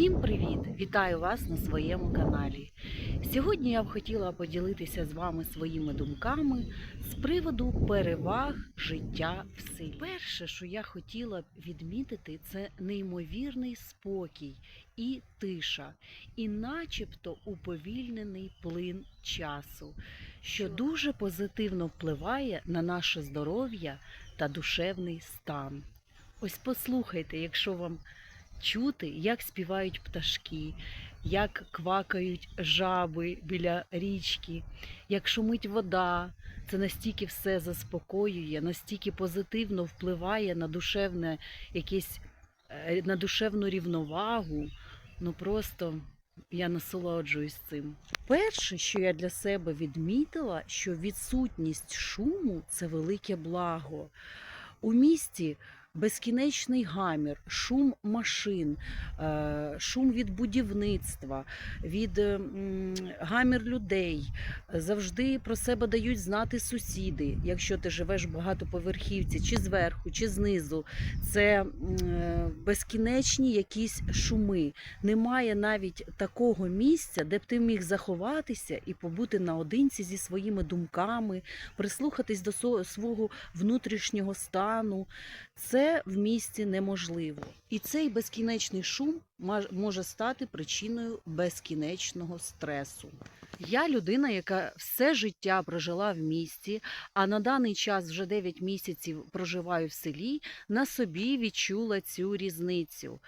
Всім привіт! Вітаю вас на своєму каналі. Сьогодні я б хотіла поділитися з вами своїми думками з приводу переваг життя в селі. Перше, що я хотіла б відмітити, це неймовірний спокій і тиша, і начебто уповільнений плин часу, що дуже позитивно впливає на наше здоров'я та душевний стан. Ось послухайте, якщо вам чути, як співають пташки, як квакають жаби біля річки, як шумить вода. Це настільки все заспокоює, настільки позитивно впливає на душевне якесь е, на душевну рівновагу. Ну просто я насолоджуюсь цим. Перше, що я для себе відмітила, що відсутність шуму це велике благо. У місті безкінечний гамір, шум машин, е, шум від будівництва, від е, гамір людей. Завжди про себе дають знати сусіди, якщо ти живеш в багатоповерхівці, чи зверху, чи знизу. Це е, безкінечні якісь шуми. Немає навіть такого місця, де б ти міг заховатися і побути наодинці зі своїми думками, прислухатись до свого внутрішнього стану. Це в місті неможливо. І цей безкінечний шум може стати причиною безкінечного стресу. Я людина, яка все життя прожила в місті, а на даний час вже 9 місяців проживаю в селі, на собі відчула цю різницю.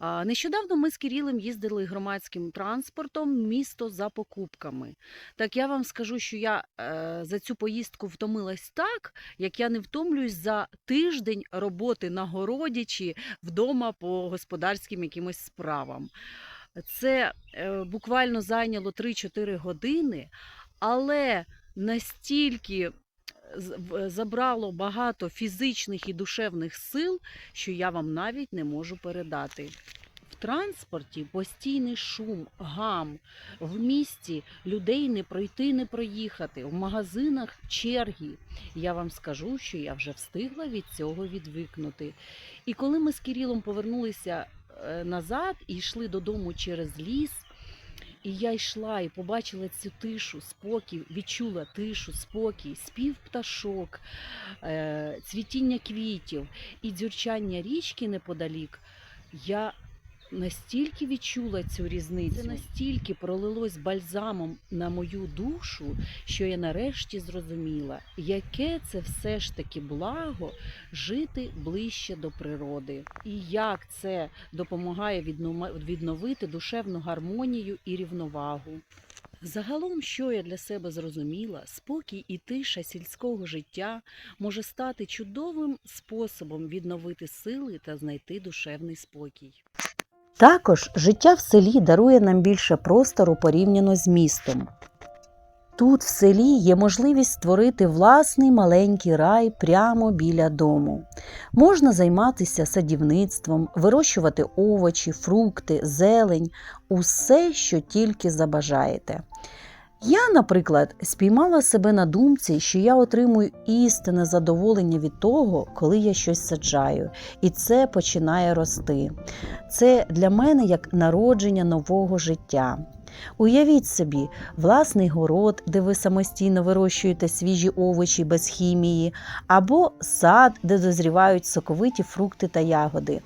Нещодавно ми з Кирилем їздили громадським транспортом місто за покупками. Так я вам скажу, що я е, за цю поїздку втомилась так, як я не втомлююсь за тиждень роботи на городі чи вдома по господарським якимось справам. Це е, буквально зайняло 3-4 години, але настільки забрало багато фізичних і душевних сил, що я вам навіть не можу передати. В транспорті постійний шум, гам, в місті людей не пройти, не проїхати, в магазинах черги. Я вам скажу, що я вже встигла від цього відвикнути. І коли ми з Кирилом повернулися е, назад і йшли додому через ліс, і я йшла і побачила цю тишу, спокій, відчула тишу, спокій, спів пташок, е, цвітіння квітів і дзюрчання річки неподалік. Я настільки відчула цю різницю, це настільки пролилось бальзамом на мою душу, що я нарешті зрозуміла, яке це все ж таки благо жити ближче до природи, і як це допомагає відновити душевну гармонію і рівновагу. Загалом, що я для себе зрозуміла, спокій і тиша сільського життя може стати чудовим способом відновити сили та знайти душевний спокій. Також життя в селі дарує нам більше простору порівняно з містом. Тут, в селі, є можливість створити власний маленький рай прямо біля дому. Можна займатися садівництвом, вирощувати овочі, фрукти, зелень, усе, що тільки забажаєте. Я, наприклад, спіймала себе на думці, що я отримую істинне задоволення від того, коли я щось саджаю, і це починає рости. Це для мене як народження нового життя. Уявіть собі, власний город, де ви самостійно вирощуєте свіжі овочі без хімії, або сад, де дозрівають соковиті фрукти та ягоди.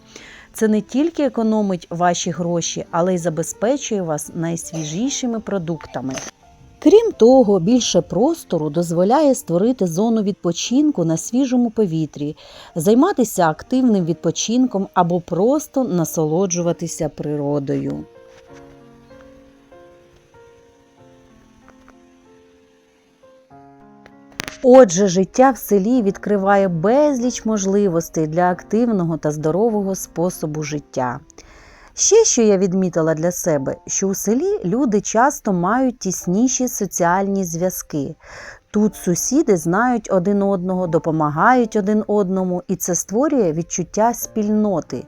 Це не тільки економить ваші гроші, але й забезпечує вас найсвіжішими продуктами. Крім того, більше простору дозволяє створити зону відпочинку на свіжому повітрі, займатися активним відпочинком або просто насолоджуватися природою. Отже, життя в селі відкриває безліч можливостей для активного та здорового способу життя. Ще що я відмітила для себе, що у селі люди часто мають тісніші соціальні зв'язки. Тут сусіди знають один одного, допомагають один одному, і це створює відчуття спільноти.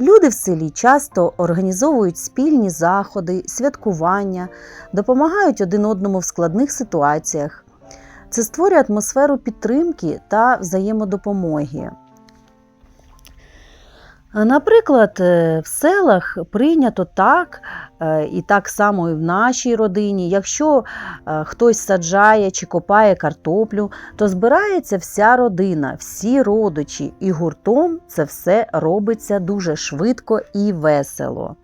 Люди в селі часто організовують спільні заходи, святкування, допомагають один одному в складних ситуаціях. Це створює атмосферу підтримки та взаємодопомоги. Наприклад, е, в селах прийнято так, е, і так само і в нашій родині. Якщо е, хтось саджає чи копає картоплю, то збирається вся родина, всі родичі, і гуртом це все робиться дуже швидко і весело.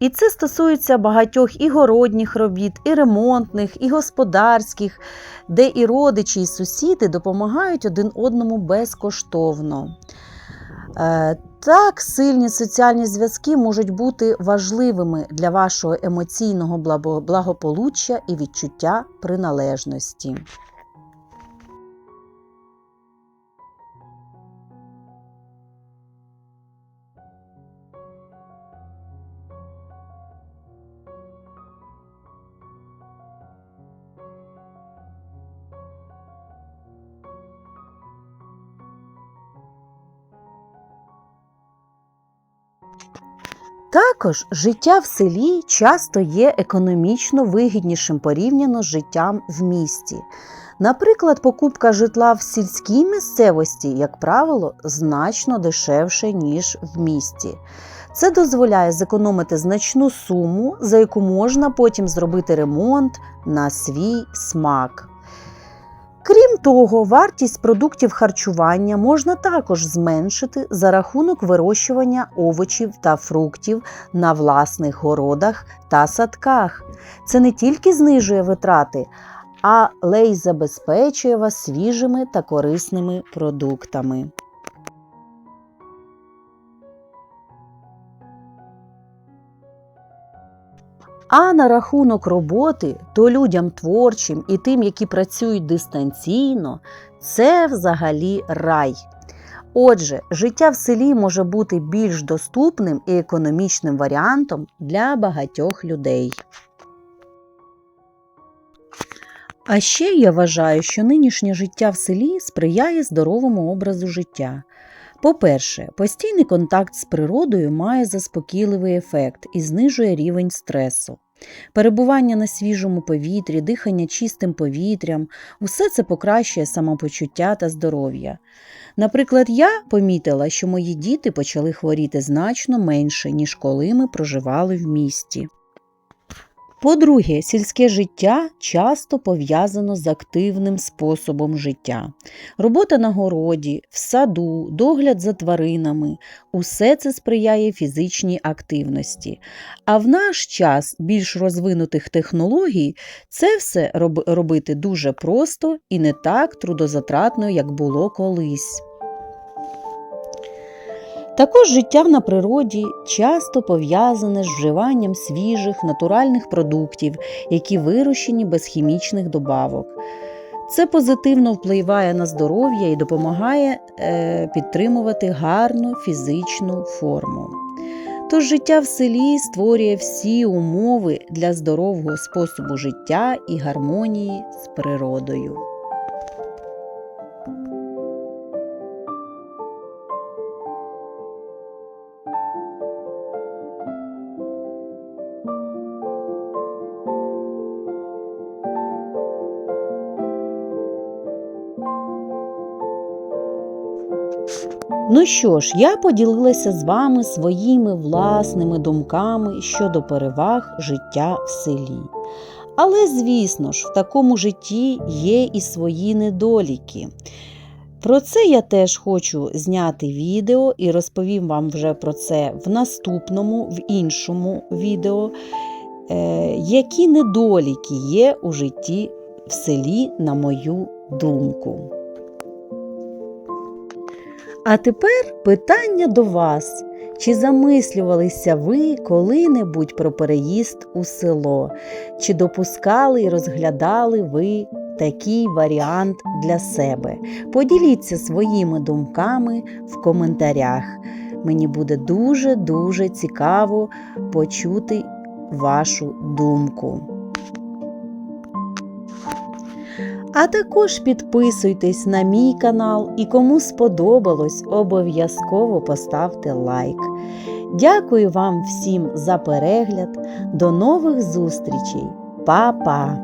І це стосується багатьох і городніх робіт, і ремонтних, і господарських, де і родичі, і сусіди допомагають один одному безкоштовно. Так, сильні соціальні зв'язки можуть бути важливими для вашого емоційного благо- благополуччя і відчуття приналежності. Також життя в селі часто є економічно вигіднішим порівняно з життям в місті. Наприклад, покупка житла в сільській місцевості, як правило, значно дешевше, ніж в місті. Це дозволяє зекономити значну суму, за яку можна потім зробити ремонт на свій смак. Того, вартість продуктів харчування можна також зменшити за рахунок вирощування овочів та фруктів на власних городах та садках. Це не тільки знижує витрати, але й забезпечує вас свіжими та корисними продуктами. А на рахунок роботи, то людям творчим і тим, які працюють дистанційно, це взагалі рай. Отже, життя в селі може бути більш доступним і економічним варіантом для багатьох людей. А ще я вважаю, що нинішнє життя в селі сприяє здоровому образу життя. По-перше, постійний контакт з природою має заспокійливий ефект і знижує рівень стресу. Перебування на свіжому повітрі, дихання чистим повітрям усе це покращує самопочуття та здоров'я. Наприклад, я помітила, що мої діти почали хворіти значно менше, ніж коли ми проживали в місті. По-друге, сільське життя часто пов'язано з активним способом життя. Робота на городі, в саду, догляд за тваринами усе це сприяє фізичній активності. А в наш час більш розвинутих технологій це все роб- робити дуже просто і не так трудозатратно, як було колись. Також життя на природі часто пов'язане з вживанням свіжих натуральних продуктів, які вирощені без хімічних добавок. Це позитивно впливає на здоров'я і допомагає е, підтримувати гарну фізичну форму. Тож життя в селі створює всі умови для здорового способу життя і гармонії з природою. Ну що ж, я поділилася з вами своїми власними думками щодо переваг життя в селі. Але, звісно ж, в такому житті є і свої недоліки. Про це я теж хочу зняти відео і розповім вам вже про це в наступному, в іншому відео, е, які недоліки є у житті в селі, на мою думку. А тепер питання до вас. Чи замислювалися ви коли-небудь про переїзд у село? Чи допускали і розглядали ви такий варіант для себе? Поділіться своїми думками в коментарях. Мені буде дуже-дуже цікаво почути вашу думку. А також підписуйтесь на мій канал і кому сподобалось, обов'язково поставте лайк. Дякую вам всім за перегляд. До нових зустрічей. Па-па!